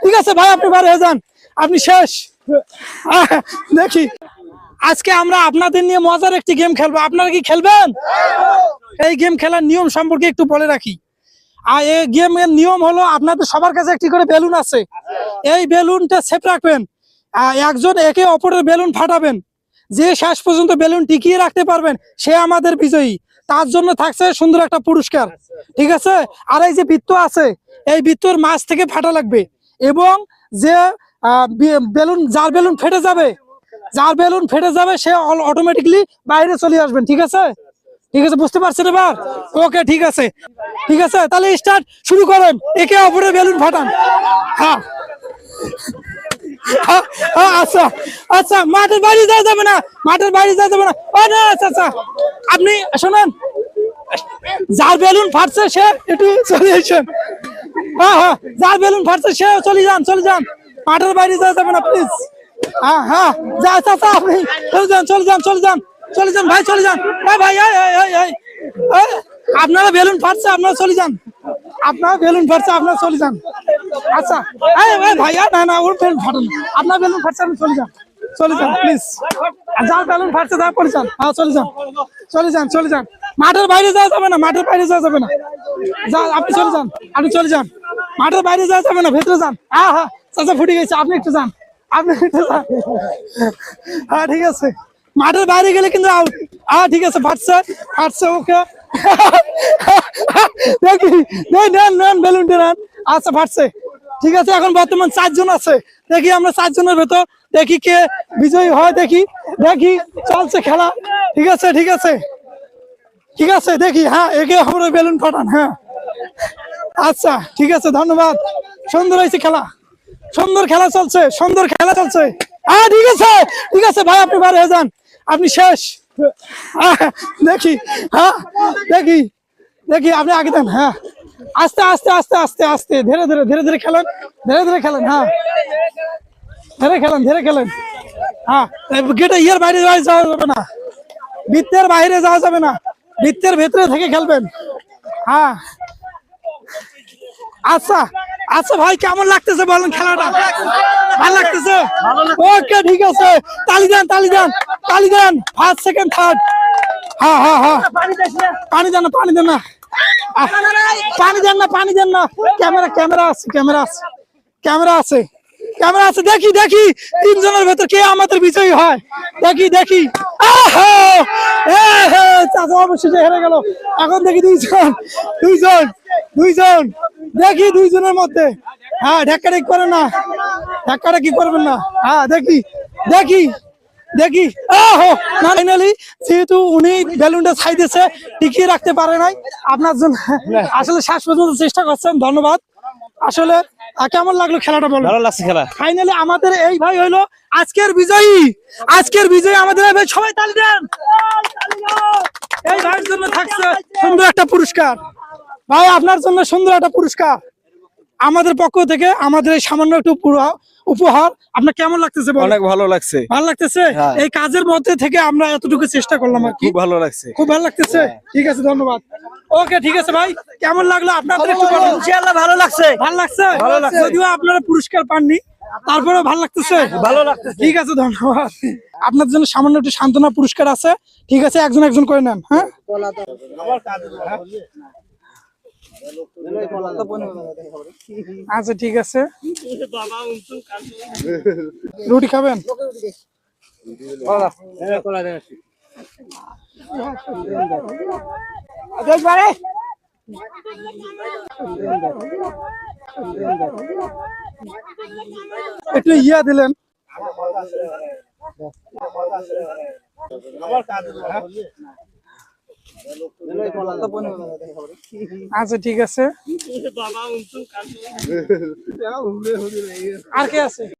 ঠিক আছে ভাই, আপনি বার হয়ে যান। আপনি শেষ। দেখি। আজকে আমরা আপনাদের নিয়ে মজার একটি গেম খেলব। আপনারা কি খেলবেন? এই গেম খেলার নিয়ম সম্পর্কে একটু বলে রাখি। আর এই গেমের নিয়ম হলো, আপনাদের সবার কাছে একটি করে বেলুন আছে। এই বেলুনটা সেফ রাখবেন। একজন একে অপরের বেলুন ফাটাবেন। যে শেষ পর্যন্ত বেলুন টিকিয়ে রাখতে পারবেন, সে আমাদের বিজয়ী। তার জন্য থাকছে সুন্দর একটা পুরস্কার। ঠিক আছে? আর এই যে বৃত্ত আছে, এই বৃত্তর মাছ থেকে ফাটা লাগবে। এবং যে বেলুন যার বেলুন ফেটে যাবে যার বেলুন ফেটে যাবে সে অটোমেটিকলি বাইরে চলে আসবেন ঠিক আছে? ঠিক আছে বুঝতে পারছেন এবার? ওকে ঠিক আছে। ঠিক আছে তাহলে স্টার্ট শুরু করেন। একে অপরের বেলুন ফাটান। হ্যাঁ। হ্যাঁ, হ্যাঁ, আচ্ছা আচ্ছা মাঠের বাইরে যাওয়া যাবে না মাঠের বাইরে যাওয়া যাবে না আচ্ছা আচ্ছা। আপনি শোনেন যার বেলুন ফাটছে সে একটু চলে আসেন। হ্যাঁ হ্যাঁ যার বেলুন ফাটছে সে চলে যান চলে যান। মাঠের বাইরে যাওয়া যাবে না প্লিজ হ্যাঁ হ্যাঁ যা আচ্ছা আপনি চলে যান চলে যান চলে যান চলে যান ভাই চলে যান। ভাই এই, আপনারা বেলুন ফাটছে আপনারা চলে যান। আপনার বেলুন ফাটছে আপনারা চলে যান। আচ্ছা এই এই ভাই না না ওর বেলুন ফাটেন। আপনার বেলুন ফাটছে আপনি চলে যান। চলে যান প্লিজ যার বেলুন ফাটছে তার পরে যান। হ্যাঁ চলে যান। চলে যান চলে যান। মাঠের বাইরে যাওয়া যাবে না মাঠের বাইরে যাওয়া যাবে না। যা আপনি চলে যান আপনি চলে যান। মাঠের বাইরে যাওয়া যাবে না, ভেতরে যান। হ্যাঁ হ্যাঁ চাচা ফুটে গেছে, আপনি একটু যান, আপনি একটু যান। হ্যাঁ ঠিক আছে। মাঠের বাইরে গেলে কিন্তু আউট হ্যাঁ ঠিক আছে, ফাটছে ফাটছে, ওকে। দেখি, নেন বেলুনটা নেন। আচ্ছা ফাটছে। ঠিক আছে, এখন বর্তমান চারজন আছে। দেখি আমরা চারজনের ভেতর, দেখি কে বিজয়ী হয়, দেখি দেখি, চলছে খেলা। ঠিক আছে ঠিক আছে। ঠিক আছে, দেখি হ্যাঁ একে আমরা বেলুন ফাটান হ্যাঁ। আচ্ছা ঠিক আছে, ধন্যবাদ। সুন্দর হয়েছে খেলা। সুন্দর খেলা চলছে, সুন্দর খেলা চলছে। হ্যাঁ ঠিক আছে ঠিক আছে, ভাই, আপনি বার হয়ে যান। আপনি শেষ। দেখি হ্যাঁ দেখি দেখি, আপনি আগে দেন হ্যাঁ। আস্তে আস্তে আস্তে আস্তে আস্তে, ধীরে ধীরে ধীরে ধীরে খেলেন, ধীরে ধীরে খেলেন হ্যাঁ। ধীরে খেলেন ধীরে খেলেন। হ্যাঁ গেটে ইয়ের বাইরে যাওয়া যাওয়া যাবে না। বৃত্তের বাইরে যাওয়া যাবে না। বৃত্তের ভেতরে থেকে খেলবেন। হ্যাঁ। আচ্ছা আচ্ছা ভাই, কেমন লাগতেছে বলেন খেলাটা? ভালো লাগতেছে? ওকে, ঠিক আছে। তালি দেন তালি দেন তালি দেন। ফার্স্ট সেকেন্ড থার্ড হ্যাঁ হ্যাঁ হ্যাঁ। পানি দেন না, পানি দেন না। পানি দেন না, পানি দেন না। ক্যামেরা ক্যামেরা আছে ক্যামেরা আছে। ক্যামেরা আছে। ক্যামেরা আছে, দেখি দেখি। তিনজনের ভেতর কে আমাদের বিজয়ী হয়? দেখি দেখি। আহা! এ চাচা অবশেষে হেরে গেল। এখন দেখি দুইজন দুইজন দুইজন। দেখি দুইজনের মধ্যে। হ্যাঁ করে না? কি করবেন না? হ্যাঁ দেখি দেখি দেখি। আহো ফাইনালি যেহেতু উনি বেলুনটা ছাইতেছে টিকিয়ে রাখতে পারে নাই। আপনার জন্য আসলে শেষ পর্যন্ত চেষ্টা করছেন ধন্যবাদ। আসলে কেমন লাগল খেলাটা বলো? ভালো লাগছে খেলা। ফাইনালি আমাদের এই ভাই হইল আজকের বিজয়ী। আজকের বিজয়ী আমাদের এই ভাই। সবাই তালি দেন। এই ভাইয়ের জন্য থাকছে সুন্দর একটা পুরস্কার। ভাই আপনার জন্য সুন্দর একটা পুরস্কার। আমাদের পক্ষ থেকে আমাদের এই সামান্য একটু উপহার- আপনার কেমন লাগতেছে অনেক ভালো লাগছে। ভালো লাগতেছে? হ্যাঁ। এই কাজের মধ্যে থেকে আমরা এতটুকু চেষ্টা করলাম আর কি। খুব ভালো লাগছে। খুব ভালো লাগতেছে? ঠিক আছে ধন্যবাদ। ওকে ঠিক আছে ভাই। কেমন লাগল? আপনাদের একটু বলুন। ইনশাআল্লাহ ভালো লাগছে। ভালো লাগছে? ভালো লাগছে। যদিও আপনারা পুরস্কার পাননি তারপরে ভালো লাগতেছে? ভালো লাগতেছে। ঠিক আছে ধন্যবাদ। আপনার জন্য সামান্য একটু সান্ত্বনা পুরস্কার আছে। ঠিক আছে একজন একজন করে নেন হ্যাঁ? আচ্ছা ঠিক আছে। রুটি খাবেন? একটু ইয়া দিলেন। আচ্ছা ঠিক আছে। আর কে আছে?